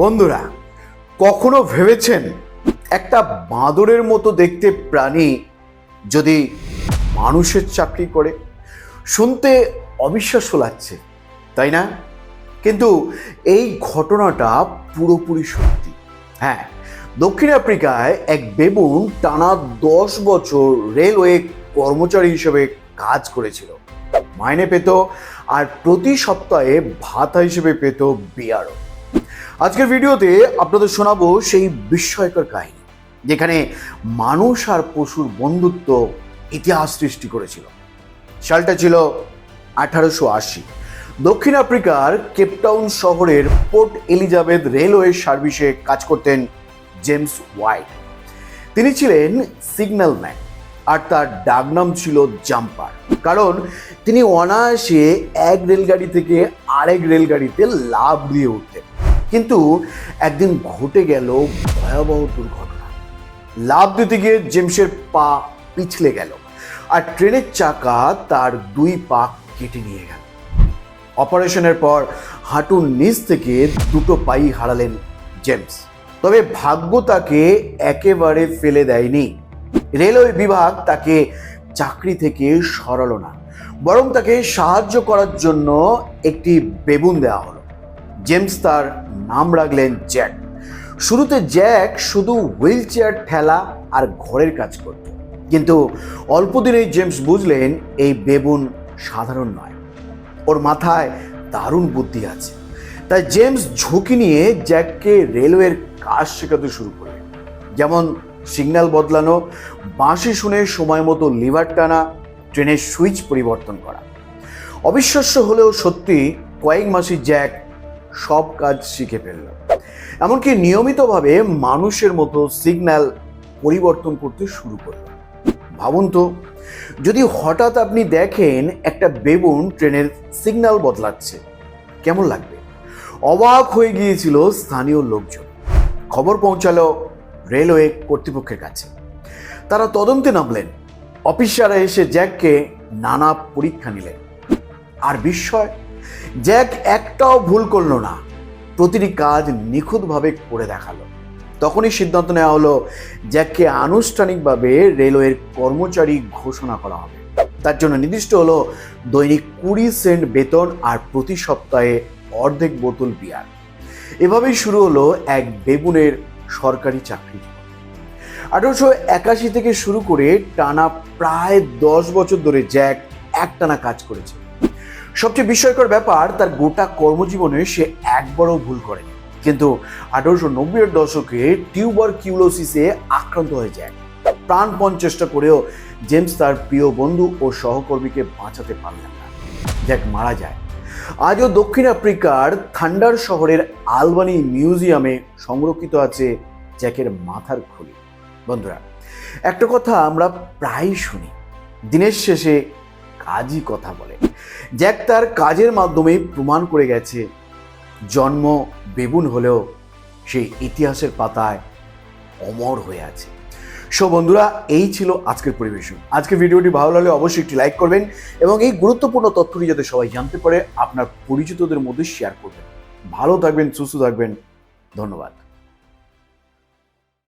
বন্ধুরা, কখনো ভেবেছেন একটা বাঁদরের মতো দেখতে প্রাণী যদি মানুষের চাকরি করে? শুনতে অবিশ্বাস্য লাগছে, তাই না? কিন্তু এই ঘটনাটা পুরোপুরি সত্যি। হ্যাঁ দক্ষিণ আফ্রিকায় এক বেবুন টানা দশ বছর রেলওয়ে কর্মচারী হিসেবে কাজ করেছিল। মাইনে পেত আর প্রতি সপ্তাহে ভাতা হিসেবে পেত বিয়ারও। আজকের ভিডিওতে আপনাদের শোনাবো সেই বিস্ময়কর কাহিনী, যেখানে মানুষ আর পশুর বন্ধুত্ব ইতিহাস সৃষ্টি করেছিল। সালটা ছিল আঠারোশো আশি। দক্ষিণ আফ্রিকার কেপটাউন শহরের পোর্ট এলিজাবেথ রেলওয়ে সার্ভিসে কাজ করতেন জেমস ওয়াইট তিনি ছিলেন সিগন্যাল ম্যান, আর তার ডাকনাম ছিল জাম্পার। কারণ তিনি অনায়াসে এক রেলগাড়ি থেকে আরেক রেলগাড়িতে লাভ দিয়ে উঠতেন। কিন্তু একদিন ঘটে গেল ভয়াবহ দুর্ঘটনা। লাভ দিতে গিয়ে জেমসের পা পিছলে গেল আর ট্রেনের চাকা তার দুই পা কেটে নিয়ে গেল। অপারেশনের পর হাঁটুর নিচ থেকে দুটো পাই হারালেন জেমস। তবে ভাগ্য তাকে একেবারে ফেলে দেয়নি। রেলওয়ে বিভাগ তাকে চাকরি থেকে সরালো না, বরং তাকে সাহায্য করার জন্য একটি বেবুন দেওয়া হলো। জেমস তার নাম রাখলেন জ্যাক। শুরুতে জ্যাক শুধু হুইল চেয়ার ঠেলা আর ঘরের কাজ করত। কিন্তু অল্প দিনেই জেমস বুঝলেন এই বেবুন সাধারণ নয়। ওর মাথায় দারুণ বুদ্ধি আছে। তাই জেমস ঝুঁকি নিয়ে জ্যাককে রেলওয়ের কাজ শেখাতে শুরু করলেন। যেমন সিগন্যাল বদলানো, বাঁশি শুনে সময় মতো লিভার টানা, ট্রেনের সুইচ পরিবর্তন করা। অবিশ্বাস্য হলেও সত্যি কয়েক মাসই জ্যাক সব কাজ শিখে ফেলল এমনকি নিয়মিতভাবে মানুষের মতো সিগন্যাল পরিবর্তন করতে শুরু করল ভাবুন তো, যদি হঠাৎ আপনি দেখেন একটা বেবুন ট্রেনের সিগন্যাল বদলাচ্ছে, কেমন লাগবে? অবাক হয়ে গিয়েছিল স্থানীয় লোকজন। খবর পৌঁছালো রেলওয়ে কর্তৃপক্ষের কাছে। তারা তদন্তে নামলেন। অফিসাররা এসে জ্যাককে নানা পরীক্ষা নিলেন। আর বিস্ময় জ্যাক একটাও ভুল করল না। প্রতিটি কাজ নিখুঁতভাবে করে দেখাল। তখনই সিদ্ধান্ত নেওয়া হলো, জ্যাককে আনুষ্ঠানিকভাবে রেলওয়ের কর্মচারী ঘোষণা করা হবে। তার জন্য নির্দিষ্ট হলো, দৈনিক কুড়ি সেন্ট বেতন আর প্রতি সপ্তাহে অর্ধেক বোতল বিয়ার। এভাবেই শুরু হলো এক বেগুনের সরকারি চাকরি আঠারোশো একাশি থেকে শুরু করে টানা প্রায় দশ বছর ধরে জ্যাক একটানা কাজ করেছে। সবচেয়ে বিস্ময়কর ব্যাপার, তার গোটা কর্মজীবনে সে একবারও ভুল করেনি। কিন্তু আঠারোশো নব্বইয়ের দশকে টিউবার কিউলোসিসে আক্রান্ত হয়ে যায়। প্রাণপণ চেষ্টা করেও জেমস তার প্রিয় বন্ধু ও সহকর্মীকে বাঁচাতে পারলেন না। জ্যাক মারা যায়। আজও দক্ষিণ আফ্রিকার থান্ডার শহরের আলবানি মিউজিয়ামে সংরক্ষিত আছে জ্যাকের মাথার খুলি। বন্ধুরা, একটা কথা আমরা প্রায়ই শুনি। দিনের শেষে কাজই কথা বলে। জ্যাক তার কাজের মাধ্যমে প্রমাণ করে গেছে, জন্ম বেবুন হলেও সেই ইতিহাসের পাতায় অমর হয়ে আছে। সো বন্ধুরা, এই ছিল আজকের পরিবেশন। আজকের ভিডিওটি ভালো লাগলে অবশ্যই একটি লাইক করবেন এবং এই গুরুত্বপূর্ণ তথ্যটি যাতে সবাই জানতে পারে, আপনার পরিচিতদের মধ্যে শেয়ার করবেন। ভালো থাকবেন, সুস্থ থাকবেন। ধন্যবাদ।